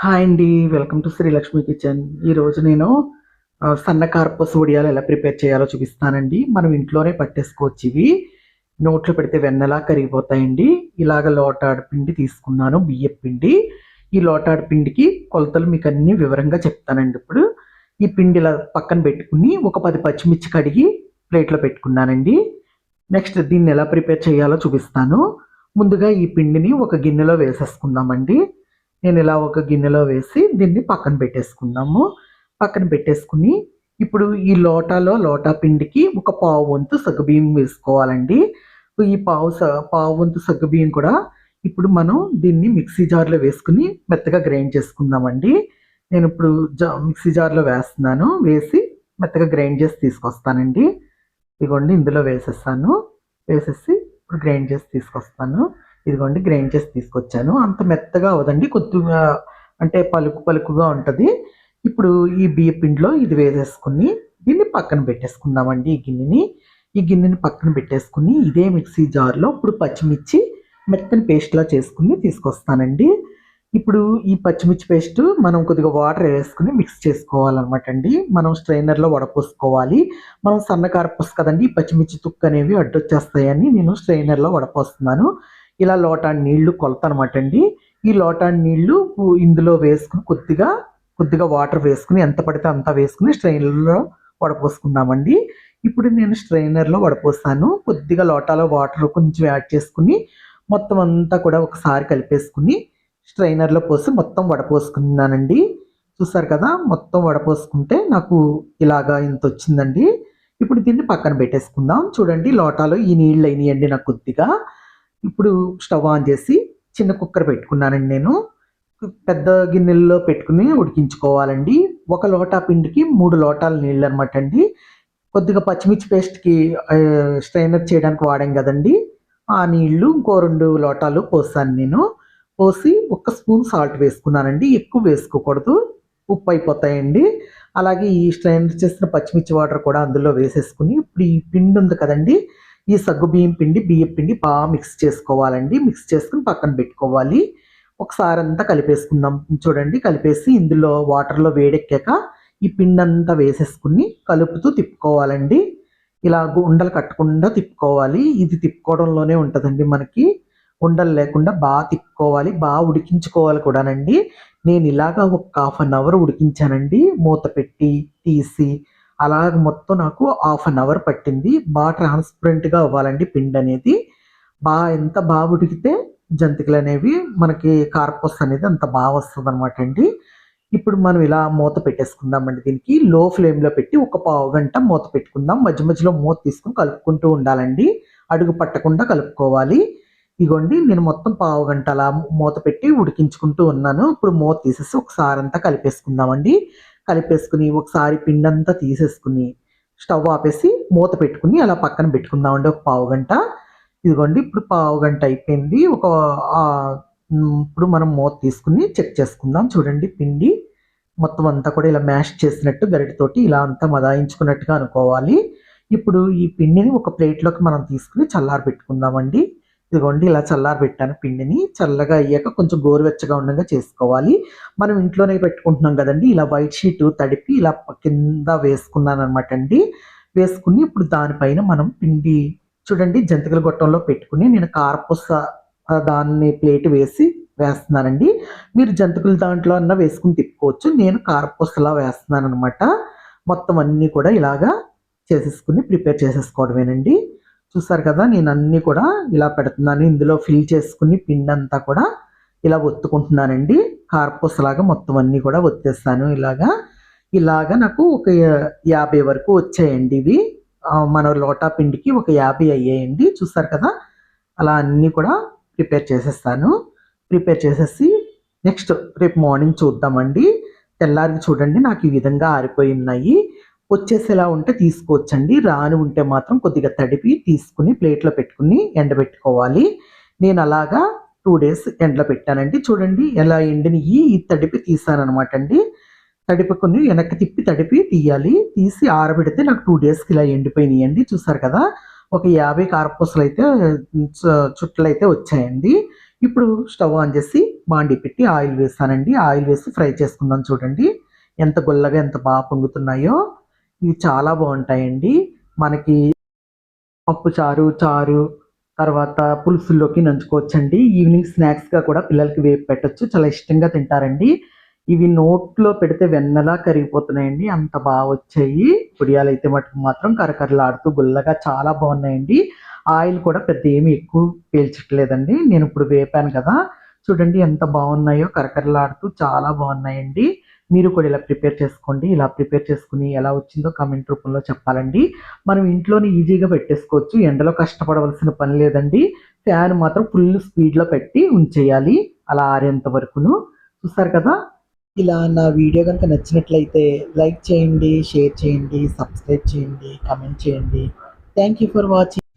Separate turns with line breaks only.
Hi అండి welcome to Srilakshmi kitchen. ఈరోజు నేను ఆ, సన్న కార్పస్ వడియాలు ఎలా ప్రిపేర్ చేయాలో చూపిస్తానండి. మనం ఇంట్లోనే పట్టేసుకోవచ్చు ఇవి. నోట్లో పెడితే వెన్నలా కరిగిపోతాయండి. ఇలాగ లోటాడు పిండి తీసుకున్నాను బియ్యం పిండి. ఈ లోటాడు పిండికి కొలతలు మీకు అన్ని వివరంగా చెప్తానండి ఇప్పుడు. ఈ పిండి ఇలా పక్కన పెట్టుకుని ఒక పది పచ్చిమిర్చి కడిగి ప్లేట్లో పెట్టుకున్నానండి. నెక్స్ట్ దీన్ని ఎలా ప్రిపేర్ చేయాలో చూపిస్తాను. ముందుగా ఈ పిండిని ఒక గిన్నెలో వేసేసుకుందామండి. నేను ఇలా ఒక గిన్నెలో వేసి దీన్ని పక్కన పెట్టేసుకుందాము పక్కన పెట్టేసుకుని ఇప్పుడు ఈ లోటాలో లోటా పిండికి ఒక పావు వంతు సగ్గుబియ్యం వేసుకోవాలండి. ఈ పావు స పావు వంతు సగ్గుబియ్యం కూడా ఇప్పుడు మనం దీన్ని మిక్సీ జార్లో వేసుకుని మెత్తగా గ్రైండ్ చేసుకుందామండి. నేను ఇప్పుడు జా మిక్సీ జార్లో వేస్తున్నాను. వేసి మెత్తగా గ్రైండ్ చేసి తీసుకొస్తానండి. ఇదిగోండి ఇందులో వేసేస్తాను వేసేసి ఇప్పుడు గ్రైండ్ చేసి తీసుకొస్తాను. ఇదిగోండి గ్రైండ్ చేసి తీసుకొచ్చాను. అంత మెత్తగా అవదండి కొద్దిగా అంటే పలుకు పలుకుగా ఉంటుంది. ఇప్పుడు ఈ బియ్య పిండిలో ఇది వేసేసుకుని దీన్ని పక్కన పెట్టేసుకుందామండి ఈ గిన్నెని. ఈ గిన్నెని పక్కన పెట్టేసుకుని ఇదే మిక్సీ జార్లో ఇప్పుడు పచ్చిమిర్చి మెత్తని పేస్ట్లా చేసుకుని తీసుకొస్తానండి. ఇప్పుడు ఈ పచ్చిమిర్చి పేస్ట్ మనం కొద్దిగా వాటర్ వేసుకుని మిక్స్ చేసుకోవాలన్నమాట అండి మనం స్ట్రైనర్లో వడపోసుకోవాలి. మనం సన్నకారపోసు కదండి ఈ పచ్చిమిర్చి తుక్కు అనేవి అడ్డొచ్చేస్తాయని నేను స్ట్రైనర్లో వడపోస్తున్నాను. ఇలా లోటా నీళ్ళు కొలత అనమాట అండి ఈ లోటా నీళ్ళు ఇందులో వేసుకుని కొద్దిగా కొద్దిగా వాటర్ వేసుకుని ఎంత పడితే అంత వేసుకుని స్ట్రైనర్లో వడపోసుకున్నామండి ఇప్పుడు నేను స్ట్రైనర్లో వడపోస్తాను. కొద్దిగా లోటాలో వాటర్ కొంచెం యాడ్ చేసుకుని మొత్తం అంతా కూడా ఒకసారి కలిపేసుకుని స్ట్రైనర్లో పోసి మొత్తం వడపోసుకున్నానండి. చూసారు కదా మొత్తం వడపోసుకుంటే నాకు ఇలాగా ఇంత వచ్చిందండి. ఇప్పుడు దీన్ని పక్కన పెట్టేసుకుందాం. చూడండి లోటాలో ఈ నీళ్ళు అయినాయండి నాకు కొద్దిగా. ఇప్పుడు స్టవ్ ఆన్ చేసి చిన్న కుక్కర్ పెట్టుకున్నానండి నేను. పెద్ద గిన్నెల్లో పెట్టుకుని ఉడికించుకోవాలండి. ఒక లోటా పిండికి మూడు లోటాల నీళ్ళు అనమాట అండి. కొద్దిగా పచ్చిమిర్చి పేస్ట్కి స్ట్రైనర్ చేయడానికి వాడాం కదండి. ఆ నీళ్ళు ఇంకో రెండు లోటాలు పోసాను నేను. పోసి ఒక స్పూన్ సాల్ట్ వేసుకున్నానండి. ఎక్కువ వేసుకోకూడదు. ఉప్పు అయిపోతాయండి. అలాగే ఈ స్ట్రైనర్ చేసిన పచ్చిమిర్చి వాటర్ కూడా అందులో వేసేసుకుని ఇప్పుడు ఈ పిండి ఉంది కదండి. ఈ సగ్గు బియ్యం పిండి బియ్యం పిండి బాగా మిక్స్ చేసుకోవాలండి. మిక్స్ చేసుకుని పక్కన పెట్టుకోవాలి. ఒకసారి అంతా కలిపేసుకుందాం. చూడండి కలిపేసి ఇందులో వాటర్లో వేడెక్కాక ఈ పిండి అంతా వేసేసుకుని కలుపుతూ తిప్పుకోవాలండి. ఇలా ఉండలు కట్టకుండా తిప్పుకోవాలి. ఇది తిప్పుకోవడంలోనే ఉంటుందండి మనకి. ఉండలు లేకుండా బాగా తిప్పుకోవాలి. బాగా ఉడికించుకోవాలి కూడానండి. నేను ఇలాగా ఒక హాఫ్ అన్ అవర్ ఉడికించానండి. మూత పెట్టి తీసి అలాగ మొత్తం నాకు హాఫ్ అన్ అవర్ పట్టింది. బాగా ట్రాన్స్పరెంట్గా అవ్వాలండి పిండి అనేది. బాగా ఎంత బాగా ఉడికితే జంతికలు అనేవి మనకి కార్పస్ అనేది అంత బాగా వస్తుంది అనమాట అండి. ఇప్పుడు మనం ఇలా మూత పెట్టేసుకుందామండి దీనికి. లో ఫ్లేమ్లో పెట్టి ఒక పావు గంట మూత పెట్టుకుందాం. మధ్య మధ్యలో మూత తీసుకుని కలుపుకుంటూ ఉండాలండి. అడుగు పట్టకుండా కలుపుకోవాలి. ఇగోండి నేను మొత్తం పావు గంట అలా మూత పెట్టి ఉడికించుకుంటూ ఉన్నాను. ఇప్పుడు మూత తీసేసి ఒకసారి అంతా కలిపేసుకుందామండి. కలిపేసుకుని ఒకసారి పిండంతా తీసేసుకుని స్టవ్ ఆపేసి మూత పెట్టుకుని అలా పక్కన పెట్టుకుందామండి. ఒక పావు గంట. ఇదిగోండి ఇప్పుడు పావు గంట అయిపోయింది. ఒక ఇప్పుడు మనం మూత తీసుకుని చెక్ చేసుకుందాం. చూడండి పిండి మొత్తం అంతా కూడా ఇలా మ్యాష్ చేసినట్టు గరిటతోటి ఇలా అంతా మదాయించుకున్నట్టుగా అనుకోవాలి. ఇప్పుడు ఈ పిండిని ఒక ప్లేట్లోకి మనం తీసుకుని చల్లారి పెట్టుకుందామండి ఇదిగోండి ఇలా చల్లారి పెట్టాను పిండిని. చల్లగా అయ్యాక కొంచెం గోరువెచ్చగా ఉండగా చేసుకోవాలి. మనం ఇంట్లోనే పెట్టుకుంటున్నాం కదండి ఇలా వైట్ షీట్ తడిపి ఇలా కింద వేసుకున్నాను అనమాట అండి. వేసుకుని ఇప్పుడు దానిపైన మనం పిండి చూడండి జంతికల గొట్టంలో పెట్టుకుని నేను కారపూస దాన్ని ప్లేట్ వేసి వేస్తున్నానండి. మీరు జంతికల దాంట్లో అన్న వేసుకుని తిప్పుకోవచ్చు. నేను కారపూసలా వేస్తున్నాను అనమాట మొత్తం అన్నీ కూడా ఇలాగా చేసేసుకుని ప్రిపేర్ చేసేసుకోవడమేనండి. చూసారు కదా నేను అన్నీ కూడా ఇలా పెడుతున్నాను. ఇందులో ఫిల్ చేసుకుని పిండి అంతా కూడా ఇలా ఒత్తుకుంటున్నానండి. కార్పూసలాగా మొత్తం అన్నీ కూడా ఒత్తేస్తాను ఇలాగా. ఇలాగా నాకు ఒక యాభై వరకు వచ్చాయండి ఇవి. మన లోటా పిండికి ఒక యాభై అయ్యాయండి. చూసారు కదా అలా అన్నీ కూడా ప్రిపేర్ చేసేస్తాను. ప్రిపేర్ చేసేసి నెక్స్ట్ రేపు మార్నింగ్ చూద్దామండి. తెల్లారికి చూడండి నాకు ఈ విధంగా ఆరిపోయి ఉన్నాయి. వచ్చేసేలా ఉంటే తీసుకోవచ్చండి. రాని ఉంటే మాత్రం కొద్దిగా తడిపి తీసుకుని ప్లేట్లో పెట్టుకుని ఎండబెట్టుకోవాలి. నేను అలాగా టూ డేస్ ఎండలో పెట్టానండి. చూడండి ఎలా ఎండినవి ఈ తడిపి తీసాను అనమాట అండి తడిపుకుని వెనక్కి తిప్పి తడిపి తీయాలి. తీసి ఆరబెడితే నాకు టూ డేస్కి ఇలా ఎండిపోయినాయి అండి చూసారు కదా? ఒక యాభై కారపూసలు అయితే చుట్టలు అయితే వచ్చాయండి. ఇప్పుడు స్టవ్ ఆన్ చేసి బాండి పెట్టి ఆయిల్ వేసానండి. ఆయిల్ వేసి ఫ్రై చేసుకుందాం చూడండి. ఎంత గుల్లగా ఎంత బాగా పొంగుతున్నాయో. ఇవి చాలా బాగుంటాయండి. మనకి పప్పు చారు చారు తర్వాత పులుసుల్లోకి నంచుకోవచ్చండి. ఈవినింగ్ స్నాక్స్గా కూడా పిల్లలకి వేపు పెట్టొచ్చు. చాలా ఇష్టంగా తింటారండి. ఇవి నోట్లో పెడితే వెన్నలా కరిగిపోతున్నాయండి. అంత బాగా వచ్చాయి. పొడియాలు అయితే మటుకు మాత్రం కరకరలాడుతూ గుల్లగా చాలా బాగున్నాయండి. ఆయిల్ కూడా పెద్ద ఏమి ఎక్కువ పీల్చట్లేదండి. నేను ఇప్పుడు వేపాను కదా. చూడండి ఎంత బాగున్నాయో. కరకరలాడుతూ చాలా బాగున్నాయండి. మీరు కూడా ఇలా ప్రిపేర్ చేసుకోండి ఇలా ప్రిపేర్ చేసుకుని ఎలా వచ్చిందో కామెంట్ రూపంలో చెప్పాలండి. మనం ఇంట్లోనే ఈజీగా పెట్టేసుకోవచ్చు. ఎండలో కష్టపడవలసిన పని లేదండి. ఫ్యాన్ మాత్రం ఫుల్ స్పీడ్లో పెట్టి ఉంచేయాలి. అలా ఆరేంత వరకును. చూస్తారు కదా? ఇలా నా వీడియో కనుక నచ్చినట్లయితే లైక్ చేయండి షేర్ చేయండి సబ్స్క్రైబ్ చేయండి కామెంట్ చేయండి. Thank you for watching